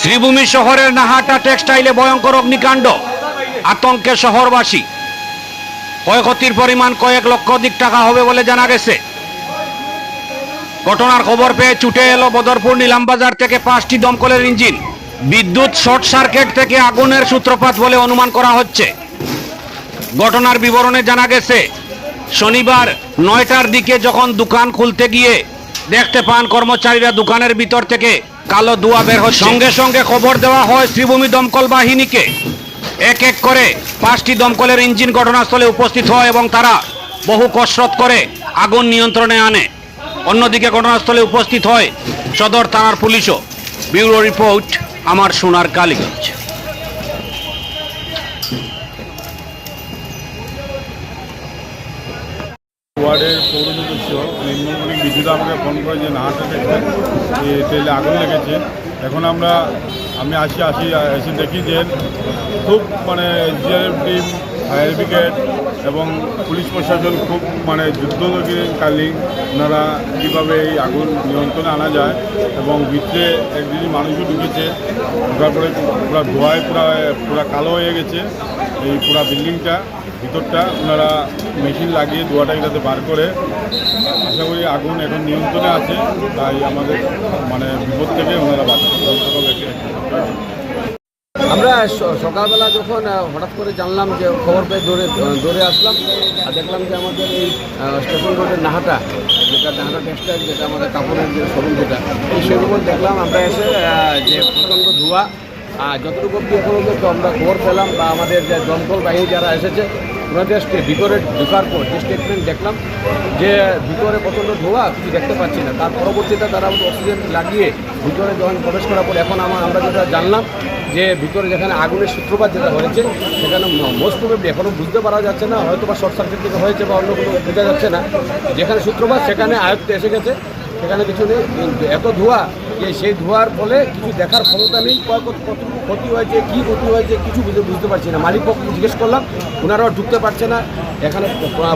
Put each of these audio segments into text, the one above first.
শ্রীভূমি শহরের নাহাটা টেক্সটাইলে ভয়ঙ্কর অগ্নিকাণ্ড। আতঙ্কে শহরবাসী। ক্ষয়ক্ষতির পরিমাণ কয়েক লক্ষ অধিক টাকা হবে বলে জানা গেছে। ঘটনার খবর পেয়ে ছুটে এলো বদরপুর নিলামবাজার থেকে পাঁচটি দমকলের ইঞ্জিন। বিদ্যুৎ শর্ট সার্কিট থেকে আগুনের সূত্রপাত বলে অনুমান করা হচ্ছে। ঘটনার বিবরণে জানা গেছে, শনিবার নয়টার দিকে যখন দোকান খুলতে গিয়ে দেখতে পান কর্মচারীরা দোকানের ভিতর থেকে কালো ধোঁয়া বের হচ্ছে। সঙ্গে সঙ্গে খবর দেওয়া হয় শ্রীভূমি দমকল বাহিনীকে। এক এক করে পাঁচটি দমকলের ইঞ্জিন ঘটনাস্থলে উপস্থিত হয় এবং তারা বহু কসরত করে আগুন নিয়ন্ত্রণে আনে। অন্যদিকে ঘটনাস্থলে উপস্থিত হয় সদর থানার পুলিশও। ব্যুরো রিপোর্ট আমার সোনার কালীগঞ্জ। ওয়ার্ডের পৌর সদস্য বিদ্যুৎ আমাকে ফোন করে যে দেখছেন যে ট্রেলে আগুন লেগেছে। এখন আমরা, আমি আসি আসি, এসে দেখি যে, খুব মানে জিআরএফ টিম ফায়ার ব্রিগেড এবং পুলিশ প্রশাসন খুব মানে যুদ্ধকালীন ওনারা কীভাবে এই আগুন নিয়ন্ত্রণে আনা যায় এবং ভিতরে একদিনই মানুষও ঢুকেছে ঢোকার পরে পুরো ধোঁয়ায় পুরো পুরো কালো হয়ে গেছে, এই পুরো বিল্ডিংটা ভিতরটা ওনারা মেশিন লাগিয়ে ধোঁয়াটা যাতে বার করে। আশা করি আগুন এখন নিয়ন্ত্রণে আছে, তাই আমাদের মানে বিপদ থেকে ওনারা আমরা সকালবেলা যখন হঠাৎ করে জানলাম যে খবর পেয়ে দৌড়ে দৌড়ে আসলাম, আর দেখলাম যে আমাদের এই স্টেশন রোডের নাহাটা, যেটা নাহাটা টেক্সটাইল যেটা আমাদের কাপড়ের যে শোরুম যেটা, এই শোরুমে দেখলাম আমরা এসে যে প্রচণ্ড ধোঁয়া যতটুকু অব্দি পর্যন্ত আমরা খবর পেলাম বা আমাদের যে দমকল বাহিনী যারা এসেছে, ওনাদের ভিতরে ঢোকার পর যে স্টেটমেন্ট দেখলাম যে ভিতরে প্রচণ্ড ধোয়া, কিছু দেখতে পাচ্ছি না। তার পরবর্তীতে তারা অক্সিজেন লাগিয়ে ভিতরে যখন প্রবেশ করার পর এখন আমার আমরা যেটা জানলাম যে ভিতরে যেখানে আগুনের সূত্রপাত যেটা হয়েছে, সেখানে মোস্ট প্রবেবলি এখনও বুঝতে পারা যাচ্ছে না হয়তো বা শর্ট সার্কিট থেকে হয়েছে বা অন্য কোনো বোঝা যাচ্ছে না। যেখানে সূত্রপাত, সেখানে আয়ত্তে এসে গেছে। সেখানে কিছু নেই। এত ধোঁয়া যে সেই ধোঁয়ার ফলে কিছু দেখার ক্ষমতা নেই। কতটুকু ক্ষতি হয়েছে, কী ক্ষতি হয়েছে, কিছু বুঝে বুঝতে পারছি না। মালিক পক্ষ জিজ্ঞেস করলাম ওনারাও ঢুকতে পারছে না। এখানে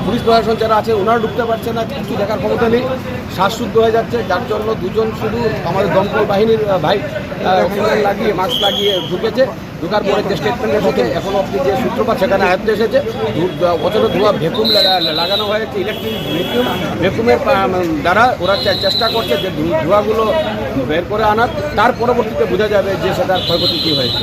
পুলিশ প্রশাসন যারা আছে ওনারাও ঢুকতে পারছে না। কিছু দেখার ক্ষমতা নেই। শ্বাসশুদ্ধ হয়ে যাচ্ছে। যার জন্য দুজন শুধু আমাদের দমকল বাহিনীর ভাই লাগিয়ে, মাস্ক লাগিয়ে ঢুকেছে। ঢুকার পরে যে স্টেটমেন্ট এসেছে, এখন অব্দি যে সূত্রপাত সেখানে আয়ত্তে এসেছে অচল ধোয়া ভেকুম লাগা- লাগানো হয়েছে ইলেকট্রিক ভেকুম, ভেকুমের দ্বারা ওরা চেষ্টা করছে যে ধোঁয়াগুলো বের করে আনার, তার পরবর্তীতে বোঝা যাবে যে সেটার ক্ষয়ক্ষতি কী হয়েছে।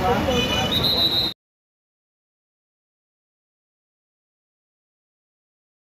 Wow.